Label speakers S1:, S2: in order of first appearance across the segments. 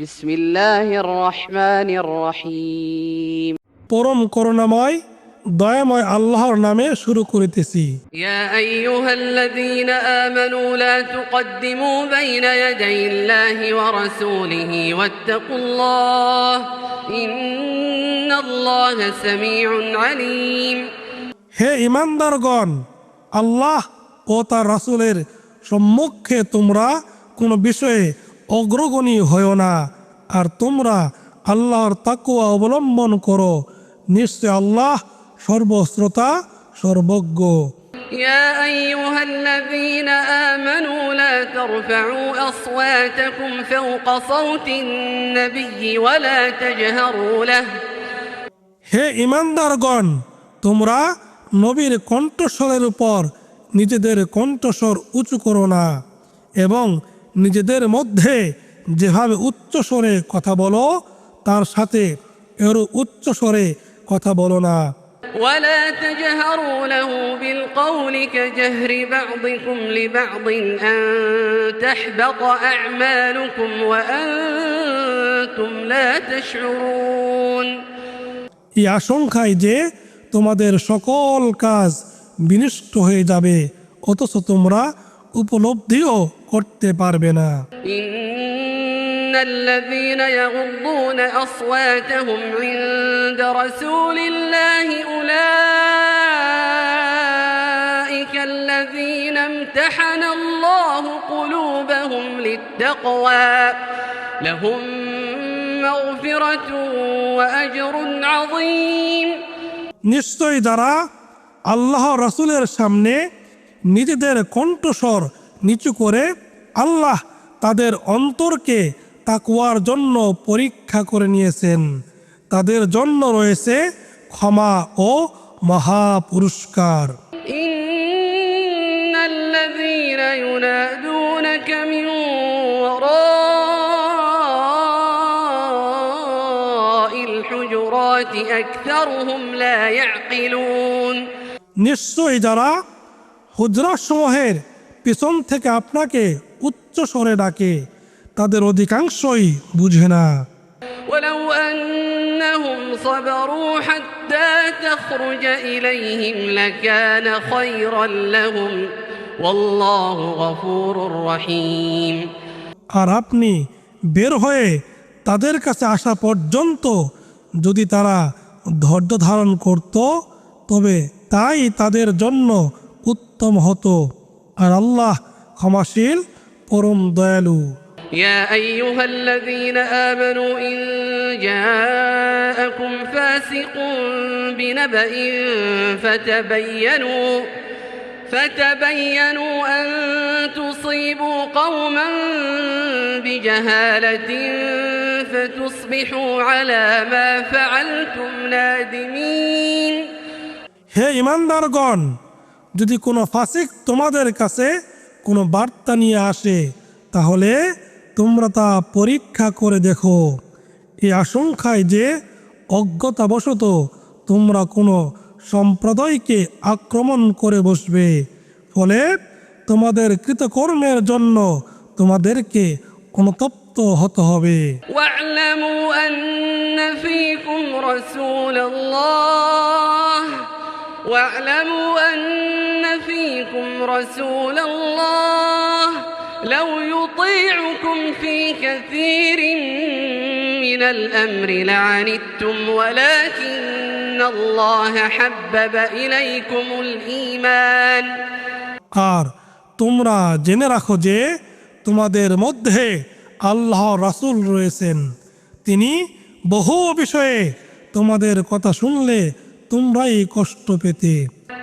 S1: বিসমিল্লাহির রহমানির রহিম।
S2: পরম করুণাময় দয়াময় আল্লাহর নামে শুরু করিতেছি।
S1: ইয়া আইয়ুহাল্লাযীনা আমানু লা তুকদ্দিমু বাইনা ইয়াদাইল্লাহি ওয়া রাসূলিহি
S2: হে ইমানদারগণ আল্লাহ ও তার রাসূলের সম্মুখে তোমরা কোনো বিষয়ে অগ্রগণী হও না আর তোমরা আল্লাহর তাকুয়া অবলম্বন করো নিশ্চয় আল্লাহ সর্বশ্রোতা সর্বজ্ঞ
S1: يا أيها الذين آمنوا لا ترفعوا أصواتكم فوق صوت النبي ولا تجهروا له
S2: হে ইমানদারগণ তোমরা নবীর কণ্ঠস্বরের উপর নিজেদের কণ্ঠস্বর উঁচু করো না এবং নিজেদের মধ্যে যেভাবে উচ্চস্বরে কথা বলো তার সাথে এর উচ্চস্বরে কথা বলো না
S1: ولا تجهروا له بالقول كجهر بعضكم لبعض أن تحبط أعمالكم وأنتم لا تشعرون
S2: এই আশঙ্কায় যে তোমাদের সকল কাজ বিনষ্ট হয়ে যাবে অথচ তোমরা উপলব্ধিও করতে পারবে না
S1: إن الذين يغضون أصواتهم عند رسول الله أولئك الذين امتحن الله قلوبهم للتقوى لهم مغفرة وأجر عظيم
S2: নিশ্চয় যারা আল্লাহ রাসূলের সামনে নিজেদের কণ্ঠস্বর নিচু করে আল্লাহ তাদের অন্তরকে তাকুয়ার জন্য পরীক্ষা করে নিয়েছেন। তাদের জন্য রয়েছে ক্ষমা ও মহা পুরস্কার নিশ্চয় যারা হুজরা সমূহের পিছন থেকে আপনাকে উচ্চ স্বরে ডাকে তাদের অধিকাংশই বুঝে না
S1: ولو أنهم صبروا حتى تخرج إليهم لكان خيرا لهم والله غفور رحيم
S2: আর আপনি বের হয়ে তাদের কাছে আসা পর্যন্ত যদি তারা ধৈর্য ধারণ করত তবে তাই তাদের জন্য উত্তম হতো আর আল্লাহ ক্ষমাশীল পরম দয়ালু
S1: يا أيها الذين آمنوا إن جاءكم فاسق بنبأ فتبينوا فتبينوا أن تصيبوا قوما بجهالة فتصبحوا على ما فعلتم نادمين
S2: হে ইমানদারগণ যদি কোনো ফাসিক তোমাদের কাছে কোনো বার্তা নিয়ে আসে তাহলে তোমরা তা পরীক্ষা করে দেখো এই আশঙ্কায় যে অজ্ঞতাবশত তোমরা কোনো সম্প্রদায়কে আক্রমণ করে বসবে ফলে তোমাদের কৃতকর্মের জন্য তোমাদেরকে অনুতপ্ত হতে হবে
S1: واعلموا أن فيكم رسول الله واعلموا أن فيكم رسول الله لو يطيعكم في كثير من الأمر لعنتم ولكن الله حبب إليكم الإيمان
S2: আর তোমরা জেনে রাখো যে তোমাদের মধ্যে আল্লাহ রাসূল রয়েছেন তিনি বহু বিষয়ে তোমাদের কথা শুনলে তোমরাই কষ্ট পেতে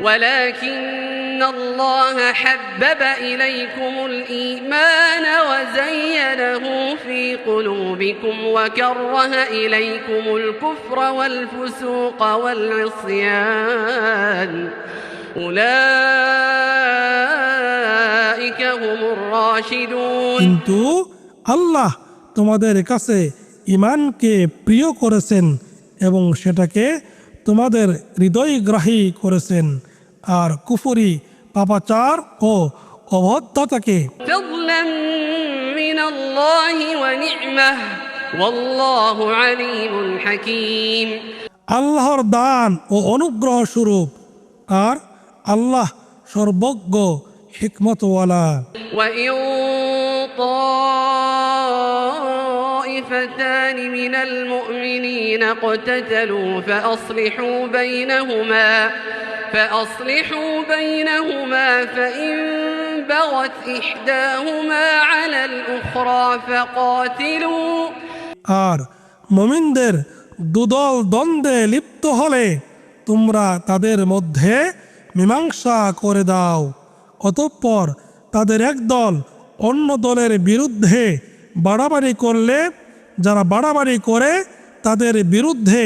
S1: ولكن الله حبب إليكم الإيمان وزينه في قلوبكم وكره إليكم الكفر والفسوق والعصيان أولئك هم الراشدون
S2: কিন্তু আল্লাহ তোমাদের কাছে ইমানকে প্রিয় করেছেন এবং সেটাকে তোমাদের হৃদয়গ্রাহী করেছেন আর কুফরি পাপাচার ও অবদ্ধতাকে
S1: فضلا من الله ونعمه والله عليم حكيم
S2: আল্লাহর দান ও অনুগ্রহ স্বরূপ আর আল্লাহ সর্বজ্ঞ হিকমতওয়ালা
S1: وإن طائفتان من المؤمنين اقتتلوا فأصلحوا بينهما فأصلحوا بينهما فإن بغت إحداهما على الأخرى فقاتلوا
S2: আর মমিনদের দুদল দ্বন্দ্বে লিপ্ত হলে তোমরা তাদের মধ্যে মীমাংসা করে দাও অতঃপর তাদের একদল অন্য দলের বিরুদ্ধে বাড়াবাড়ি করলে যারা বাড়াবাড়ি করে তাদের বিরুদ্ধে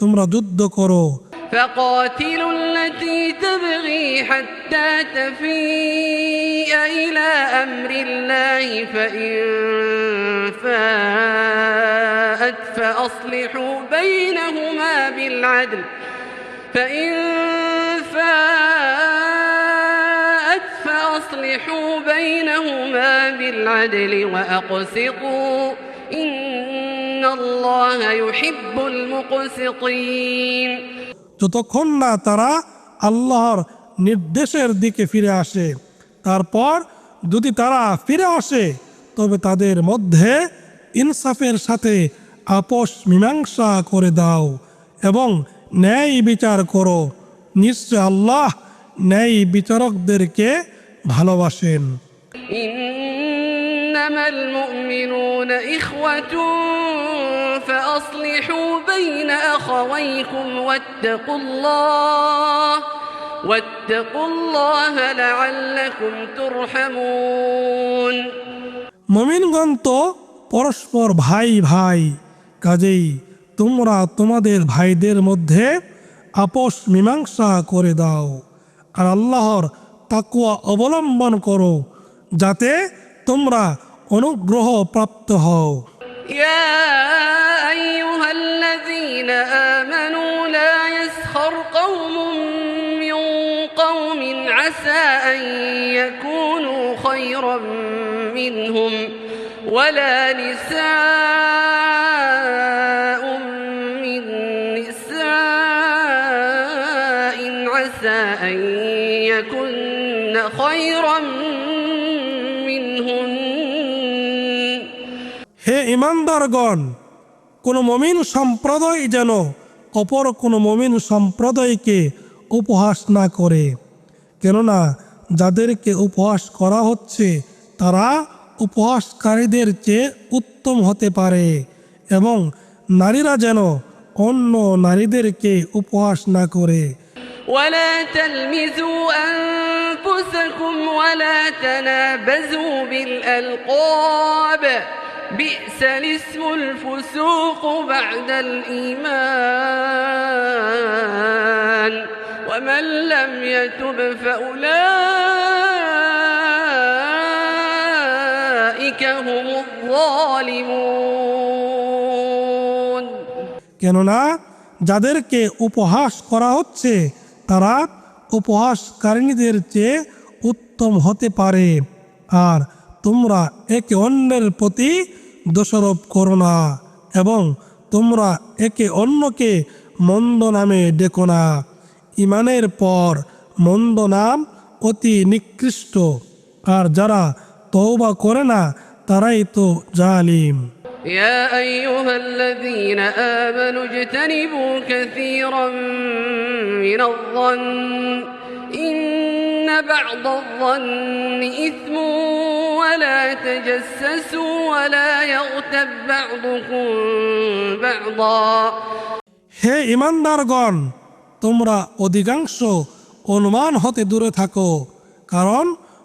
S2: তোমরা যুদ্ধ করো
S1: فقاتلوا التي تبغي حتى تفيء إلى أمر الله فإن فاءت فأصلحوا بينهما بالعدل. فإن فاءت فأصلحوا بينهما بالعدل وأقسطوا. إن الله يحب المقسطين.
S2: যতক্ষণ না তারা আল্লাহর নির্দেশের দিকে ফিরে আসে তারপর যদি তারা ফিরে আসে তবে তাদের মধ্যে ইনসাফের সাথে আপোষ মীমাংসা করে দাও এবং ন্যায় বিচার করো নিশ্চয় আল্লাহ ন্যায় বিচারকদেরকে ভালোবাসেন
S1: إنما المؤمنون إخوة فأصلحوا بين أخويكم واتقوا الله واتقوا الله لعلكم ترحمون
S2: মমিনগণ তো পরস্পর ভাই ভাই কাজেই তোমরা তোমাদের ভাইদের মধ্যে আপোষ মীমাংসা করে দাও আর আল্লাহর তাকুয়া অবলম্বন করো যাতে তোমরা অনুগ্রহ প্রাপ্ত হও
S1: يا أيها الذين آمنوا لا يسخر قوم من قوم عسى أن يكونوا خيرا منهم ولا نساء
S2: ইমানদারগণ কোনো মমিন সম্প্রদায় যেন অপর কোনো মমিন সম্প্রদায়কে উপহাস না করে কেননা যাদেরকে উপহাস করা হচ্ছে তারা উপহাসকারীদের চেয়ে উত্তম হতে পারে এবং নারীরা যেন অন্য নারীদেরকে উপহাস না করে
S1: ولا تلمزوا أنفسكم ولا تنابزوا بالألقاب بئس الاسم الفسوق بعد الإيمان ومن لم يتب فأولئك هم الظالمون
S2: কেননা যাদেরকে উপহাস করা হচ্ছে তারা উপহাসকারিণীদের চেয়ে উত্তম হতে পারে আর তোমরা একে অন্যের প্রতি দোষারোপ করো না এবং তোমরা একে অন্যকে মন্দ নামে ডেকো না ইমানের পর মন্দ নাম অতি নিকৃষ্ট আর যারা তওবা করে না তারাই তো জালিম
S1: يا أيها الذين آمنوا اجتنبوا كثيرا من الظن إن بعض الظن إثم ولا تجسسوا ولا يغتب بعضكم بعضا
S2: হে ইমানদারগণ তোমরা অধিকাংশ অনুমান হতে দূরে থাকো কারণ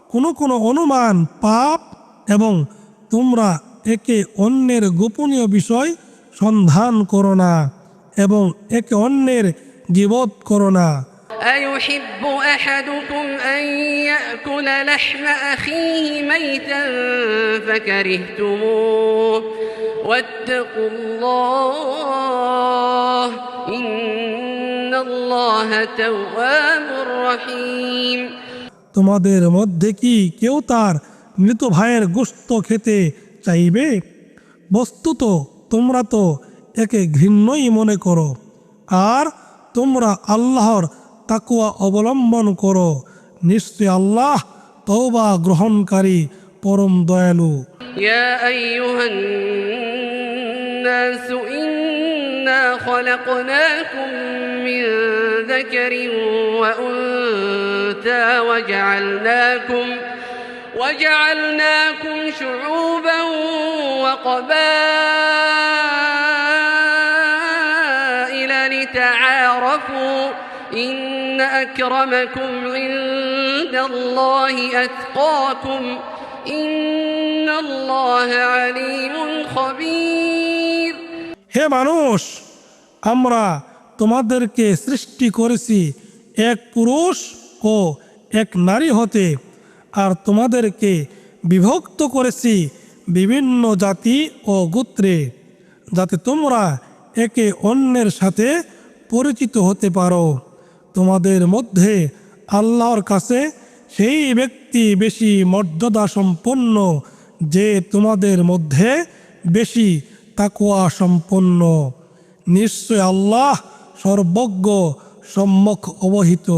S2: কোনো কোনো অনুমান পাপ এবং তোমরা একে অন্যের গোপনীয় বিষয় সন্ধান করো না এবং একে অন্যের গিবত করো না
S1: أيحب أحدكم أن يأكل لحم أخيه ميتا فكرهتموه واتقوا الله إن الله تواب رحيم
S2: তোমাদের মধ্যে কি কেউ তার মৃত ভাইয়ের গোস্ত খেতে চাইবে বস্তুত তোমরা তো একে ঘৃণ্যই মনে করো আর তোমরা আল্লাহর তাকুয়া অবলম্বন করো নিশ্চয় আল্লাহ তওবা গ্রহণকারী পরম দয়ালু
S1: يا أيها الناس إنا خلقناكم من ذكر وأنثى وجعلناكم وجعلناكم شعوبا وقبائل لتعارفوا إن أكرمكم عند الله أتقاكم إن الله عليم خبير
S2: হে মানুষ আমরা তোমাদেরকে সৃষ্টি করেছি এক পুরুষ ও এক নারী হতে আর তোমাদেরকে বিভক্ত করেছি বিভিন্ন জাতি ও গোত্রে যাতে তোমরা একে অন্যের সাথে পরিচিত হতে পারো তোমাদের মধ্যে আল্লাহর কাছে সেই ব্যক্তি বেশি মর্যাদা সম্পন্ন যে তোমাদের মধ্যে বেশি তাকুয়া সম্পন্ন। নিশ্চয় আল্লাহ সর্বজ্ঞ সম্মুখ অবহিত।